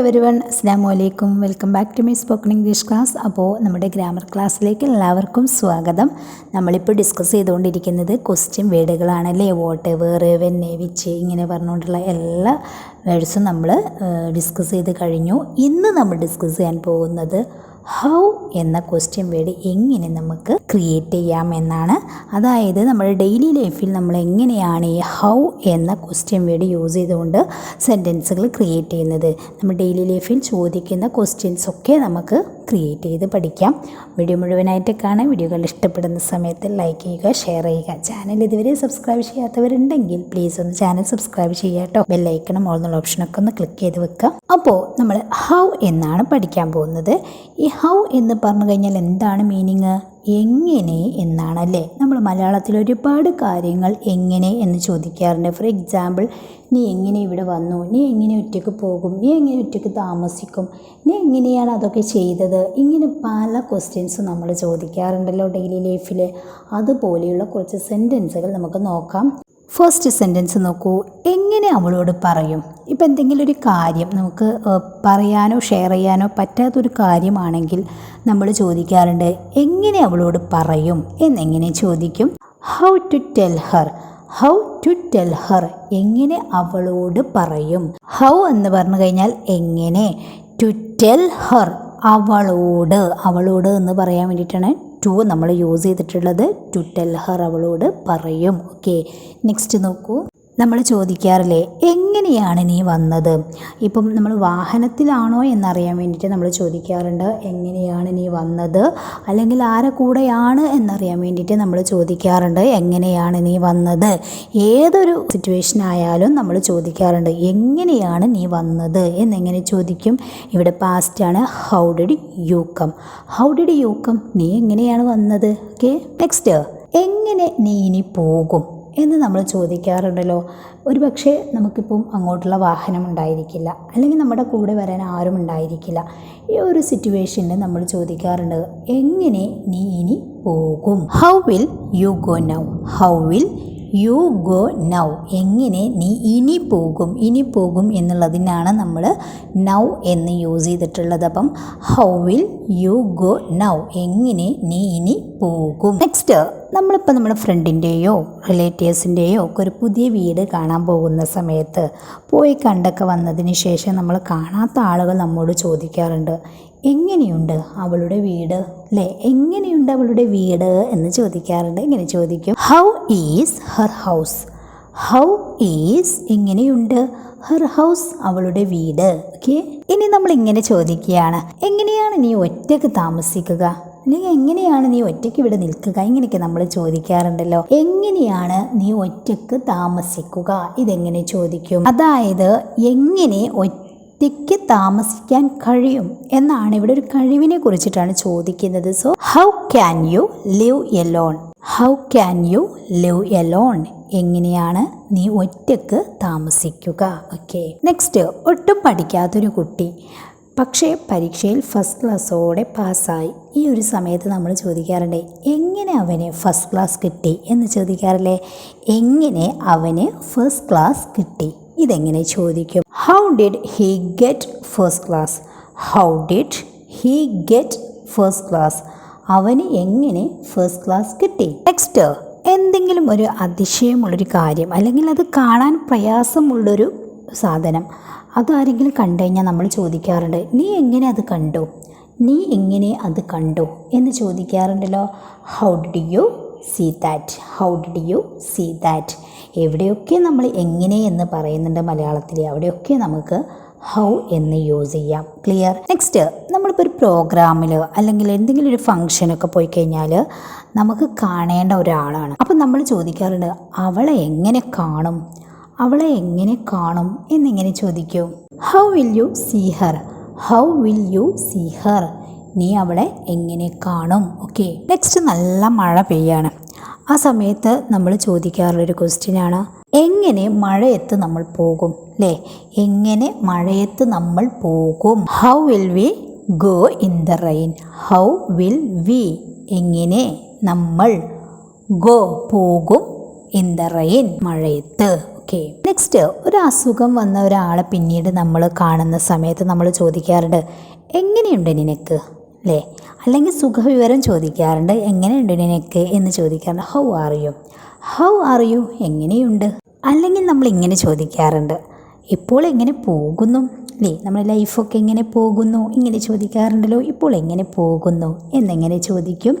Every one അസ്സാം വലൈക്കും welcome back to my spoken English class അപ്പോൾ നമ്മുടെ ഗ്രാമർ ക്ലാസ്സിലേക്ക് എല്ലാവർക്കും സ്വാഗതം. നമ്മളിപ്പോൾ ഡിസ്കസ് ചെയ്തുകൊണ്ടിരിക്കുന്നത് ക്വസ്റ്റ്യൻ വേഡുകളാണല്ലേ വോട്ട് വേറ് വെന്നെ വിച്ച് ഇങ്ങനെ പറഞ്ഞുകൊണ്ടുള്ള എല്ലാ വേഡ്സും നമ്മൾ ഡിസ്കസ് ചെയ്ത് കഴിഞ്ഞു. ഇന്ന് നമ്മൾ ഡിസ്കസ് ചെയ്യാൻ പോകുന്നത് ഹൗ എന്ന ക്വസ്റ്റ്യൻ വേർഡ് എങ്ങനെ നമുക്ക് ക്രിയേറ്റ് ചെയ്യാം എന്നാണ് അതായത് നമ്മുടെ ഡെയിലി ലൈഫിൽ നമ്മൾ എങ്ങനെയാണ് ഈ ഹൗ എന്ന ക്വസ്റ്റ്യൻ വേർഡ് യൂസ് ചെയ്തുകൊണ്ട് സെന്റൻസുകൾ ക്രിയേറ്റ് ചെയ്യുന്നത്. നമ്മൾ ഡെയിലി ലൈഫിൽ ചോദിക്കുന്ന ക്വസ്റ്റ്യൻസ് ഒക്കെ നമുക്ക് ക്രിയേറ്റ് ചെയ്ത് പഠിക്കാം. വീഡിയോ മുഴുവനായിട്ട് കാണാൻ വീഡിയോകൾ ഇഷ്ടപ്പെടുന്ന സമയത്ത് ലൈക്ക് ചെയ്യുക ഷെയർ ചെയ്യുക. ചാനൽ ഇതുവരെ സബ്സ്ക്രൈബ് ചെയ്യാത്തവരുണ്ടെങ്കിൽ പ്ലീസ് ഒന്ന് ചാനൽ സബ്സ്ക്രൈബ് ചെയ്യുക കേട്ടോ ബെല്ലൈക്കണം ഓൾ എന്നുള്ള ഓപ്ഷനൊക്കെ ഒന്ന് ക്ലിക്ക് ചെയ്ത് വെക്കുക. അപ്പോൾ നമ്മൾ ഹൗ എന്നാണ് പഠിക്കാൻ പോകുന്നത്? ഈ ഹൗ എന്ന് പറഞ്ഞു കഴിഞ്ഞാൽ എന്താണ് മീനിങ് എങ്ങനെ എന്നാണല്ലേ. നമ്മൾ മലയാളത്തിൽ ഒരുപാട് കാര്യങ്ങൾ എങ്ങനെ എന്ന് ചോദിക്കാറുണ്ട്. ഫോർ എക്സാമ്പിൾ നീ എങ്ങനെ ഇവിടെ വന്നു? നീ എങ്ങനെ ഒറ്റയ്ക്ക് പോകും? നീ എങ്ങനെ ഒറ്റയ്ക്ക് താമസിക്കും? നീ എങ്ങനെയാണ് അതൊക്കെ ചെയ്തത്? ഇങ്ങനെ പല ക്വസ്റ്റ്യൻസ് നമ്മൾ ചോദിക്കാറുണ്ടല്ലോ ഡെയിലി ലൈഫിൽ അതുപോലെയുള്ള കുറച്ച് സെന്റൻസുകൾ നമുക്ക് നോക്കാം. ഫസ്റ്റ് സെന്റൻസ് നോക്കൂ. എങ്ങനെ അവളോട് പറയും? ഇപ്പം എന്തെങ്കിലും ഒരു കാര്യം നമുക്ക് പറയാനോ ഷെയർ ചെയ്യാനോ പറ്റാത്തൊരു കാര്യമാണെങ്കിൽ നമ്മൾ ചോദിക്കാറുണ്ട് എങ്ങനെ അവളോട് പറയും? എന്നെങ്ങനെ ചോദിക്കും? How to tell her how to tell her എങ്ങനെ അവളോട് പറയും? ഹൗ എന്ന് പറഞ്ഞു കഴിഞ്ഞാൽ എങ്ങനെ? ടു ടെൽ ഹർ അവളോട് അവളോട് എന്ന് പറയാൻ വേണ്ടിയിട്ടാണ് ടു നമ്മൾ യൂസ് ചെയ്തിട്ടുള്ളത് ടു ടെൽ ഹർ അവളോട് പറയും. ഓക്കെ നെക്സ്റ്റ് നോക്കൂ. നമ്മൾ ചോദിക്കാറില്ലേ എങ്ങനെയാണ് നീ വന്നത്? ഇപ്പം നമ്മൾ വാഹനത്തിലാണോ എന്നറിയാൻ വേണ്ടിയിട്ട് നമ്മൾ ചോദിക്കാറുണ്ട് എങ്ങനെയാണ് നീ വന്നത്? അല്ലെങ്കിൽ ആരെ കൂടെയാണ് എന്നറിയാൻ വേണ്ടിയിട്ട് നമ്മൾ ചോദിക്കാറുണ്ട് എങ്ങനെയാണ് നീ വന്നത്? ഏതൊരു സിറ്റുവേഷൻ ആയാലും നമ്മൾ ചോദിക്കാറുണ്ട് എങ്ങനെയാണ് നീ വന്നത്? എന്നെങ്ങനെ ചോദിക്കും. ഇവിടെ പാസ്റ്റാണ് how did you come how did you come നീ എങ്ങനെയാണ് വന്നത്? ഓക്കെ നെക്സ്റ്റ് എങ്ങനെ നീ ഇനി പോകും? എന്ന് നമ്മൾ ചോദിക്കാറുണ്ടല്ലോ. ഒരു പക്ഷേ നമുക്കിപ്പം അങ്ങോട്ടുള്ള വാഹനം ഉണ്ടായിരിക്കില്ല. അല്ലെങ്കിൽ നമ്മുടെ കൂടെ വരാൻ ആരും ഉണ്ടായിരിക്കില്ല. ഈ ഒരു സിറ്റുവേഷനിൽ നമ്മൾ ചോദിക്കാറുണ്ട് എങ്ങനെ നീ ഇനി പോകും? How will you go now how will you go now എങ്ങനെ നീ ഇനി പോകും ഇനി പോകും എന്നുള്ളതിനാണ് നമ്മൾ നൗ എന്ന് യൂസ് ചെയ്തിട്ടുള്ളത്. അപ്പം how will you go now എങ്ങനെ നീ ഇനി പോകും? നെക്സ്റ്റ് നമ്മളിപ്പോൾ നമ്മുടെ ഫ്രണ്ടിന്റെയോ റിലേറ്റീവ്സിന്റെയോ ഒക്കെ ഒരു പുതിയ വീട് കാണാൻ പോകുന്ന സമയത്ത് പോയി കണ്ടൊക്കെ വന്നതിന് ശേഷം നമ്മൾ കാണാത്ത ആളുകൾ നമ്മോട് ചോദിക്കാറുണ്ട്. എങ്ങനെയുണ്ട് അവളുടെ വീട്? അല്ലേ എങ്ങനെയുണ്ട് അവളുടെ വീട്? എന്ന് ചോദിക്കാറുണ്ട്. ഇങ്ങനെ ചോദിക്കും. How is her house how is എങ്ങനെയുണ്ട് ഹർ ഹൗസ് അവളുടെ വീട്. ഓക്കെ ഇനി നമ്മൾ ഇങ്ങനെ ചോദിക്കുകയാണ്. എങ്ങനെയാണ് നീ ഒറ്റയ്ക്ക് താമസിക്കുക? അല്ലെങ്കിൽ എങ്ങനെയാണ് നീ ഒറ്റയ്ക്ക് ഇവിടെ നിൽക്കുക? ഇങ്ങനെയൊക്കെ നമ്മൾ ചോദിക്കാറുണ്ടല്ലോ. എങ്ങനെയാണ് നീ ഒറ്റയ്ക്ക് താമസിക്കുക? ഇതെങ്ങനെ ചോദിക്കും? അതായത് എങ്ങനെ ഒറ്റയ്ക്ക് താമസിക്കാൻ കഴിയും എന്നാണ് ഇവിടെ ഒരു കഴിവിനെ കുറിച്ചിട്ടാണ് ചോദിക്കുന്നത്. So how can you live alone how can you live alone എങ്ങനെയാണ് നീ ഒറ്റയ്ക്ക് താമസിക്കുക? ഓക്കെ നെക്സ്റ്റ് ഒട്ടും പഠിക്കാത്തൊരു കുട്ടി. പക്ഷേ പരീക്ഷയിൽ ഫസ്റ്റ് ക്ലാസ്സോടെ പാസ്സായി. ഈ ഒരു സമയത്ത് നമ്മൾ ചോദിക്കാറുണ്ട് എങ്ങനെ അവന് ഫസ്റ്റ് ക്ലാസ് കിട്ടി? എന്ന് ചോദിക്കാറില്ലേ? എങ്ങനെ അവന് ഫസ്റ്റ് ക്ലാസ് കിട്ടി? ഇതെങ്ങനെ ചോദിക്കും? How did he get first class how did he get first class അവന് എങ്ങനെ ഫസ്റ്റ് ക്ലാസ് കിട്ടി? നെക്സ്റ്റ് എന്തെങ്കിലും ഒരു അതിശയമുള്ളൊരു കാര്യം അല്ലെങ്കിൽ അത് കാണാൻ പ്രയാസമുള്ളൊരു സാധനം അതാരെങ്കിലും കണ്ടു കഴിഞ്ഞാൽ നമ്മൾ ചോദിക്കാറുണ്ട് നീ എങ്ങനെ അത് കണ്ടു? നീ എങ്ങനെ അത് കണ്ടു? എന്ന് ചോദിക്കാറുണ്ടല്ലോ. How did you see that how did you see that എവിടെയൊക്കെ നമ്മൾ എങ്ങനെ എന്ന് പറയുന്നുണ്ട് മലയാളത്തിൽ അവിടെയൊക്കെ നമുക്ക് ഹൗ എന്ന് യൂസ് ചെയ്യാം. ക്ലിയർ നെക്സ്റ്റ് നമ്മളിപ്പോൾ ഒരു പ്രോഗ്രാമിൽ അല്ലെങ്കിൽ എന്തെങ്കിലും ഒരു ഫംഗ്ഷനൊക്കെ പോയി കഴിഞ്ഞാൽ നമുക്ക് കാണേണ്ട ഒരാളാണ്. അപ്പം നമ്മൾ ചോദിക്കാറുണ്ട് അവളെ എങ്ങനെ കാണും? അവളെ എങ്ങനെ കാണും? എന്നിങ്ങനെ ചോദിക്കും. How will you see her how will you see her നീ അവളെ എങ്ങനെ കാണും? ഓക്കെ നെക്സ്റ്റ് നല്ല മഴ പെയ്യാണ്. ആ സമയത്ത് നമ്മൾ ചോദിക്കാറുള്ളൊരു ക്വസ്റ്റ്യനാണ് എങ്ങനെ മഴയത്ത് നമ്മൾ പോകും? അല്ലേ എങ്ങനെ മഴയത്ത് നമ്മൾ പോകും? How will we go in the rain how will we എങ്ങനെ നമ്മൾ ഗോ പോകും ഇൻ ദ റെയിൻ മഴയത്ത്. ഓക്കെ നെക്സ്റ്റ് ഒരു അസുഖം വന്ന ഒരാളെ പിന്നീട് നമ്മൾ കാണുന്ന സമയത്ത് നമ്മൾ ചോദിക്കാറുണ്ട് എങ്ങനെയുണ്ട് നിനക്ക്? അല്ലേ അല്ലെങ്കിൽ സുഖവിവരം ചോദിക്കാറുണ്ട്. എങ്ങനെയുണ്ട് നിനക്ക്? എന്ന് ചോദിക്കാറുണ്ട്. How are you how are you എങ്ങനെയുണ്ട്? അല്ലെങ്കിൽ നമ്മൾ ഇങ്ങനെ ചോദിക്കാറുണ്ട്. ഇപ്പോൾ എങ്ങനെ പോകുന്നു? അല്ലേ നമ്മുടെ ലൈഫൊക്കെ എങ്ങനെ പോകുന്നു? ഇങ്ങനെ ചോദിക്കാറുണ്ടല്ലോ. ഇപ്പോൾ എങ്ങനെ പോകുന്നു? എന്നെങ്ങനെ ചോദിക്കും.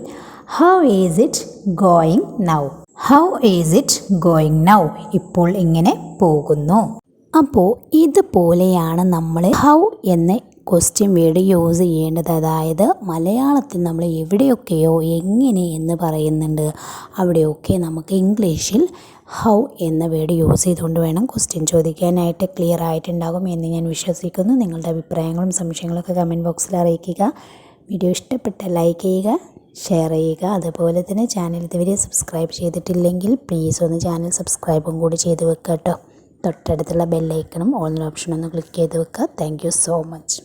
How is it going now how is it going now ഇപ്പോൾ എങ്ങനെ പോകുന്നു? അപ്പോൾ ഇതുപോലെയാണ് നമ്മൾ ഹൗ എന്ന ക്വസ്റ്റ്യൻ വേർഡ് യൂസ് ചെയ്യേണ്ടത്. അതായത് മലയാളത്തിൽ നമ്മൾ എവിടെയൊക്കെയോ എങ്ങനെ എന്ന് പറയുന്നുണ്ട്. അവിടെയൊക്കെ നമുക്ക് ഇംഗ്ലീഷിൽ ഹൗ എന്ന വേർഡ് യൂസ് ചെയ്തുകൊണ്ട് വേണം ക്വസ്റ്റ്യൻ ചോദിക്കാനായിട്ട് ക്ലിയർ ആയിട്ടുണ്ടാകും എന്ന് ഞാൻ വിശ്വസിക്കുന്നു. നിങ്ങളുടെ അഭിപ്രായങ്ങളും സംശയങ്ങളൊക്കെ കമന്റ് ബോക്സിൽ അറിയിക്കുക. വീഡിയോ ഇഷ്ടപ്പെട്ട ലൈക്ക് ചെയ്യുക ഷെയർ ചെയ്യുക. അതുപോലെ തന്നെ ചാനൽ ഇതുവരെ സബ്സ്ക്രൈബ് ചെയ്തിട്ടില്ലെങ്കിൽ പ്ലീസ് ഒന്ന് ചാനൽ സബ്സ്ക്രൈബും കൂടി ചെയ്ത് വെക്കുക കേട്ടോ. തൊട്ടടുത്തുള്ള ബെല്ലൈക്കണും ഓൺ ഓപ്ഷൻ ഒന്ന് ക്ലിക്ക് ചെയ്ത് വെക്കുക. Thank so much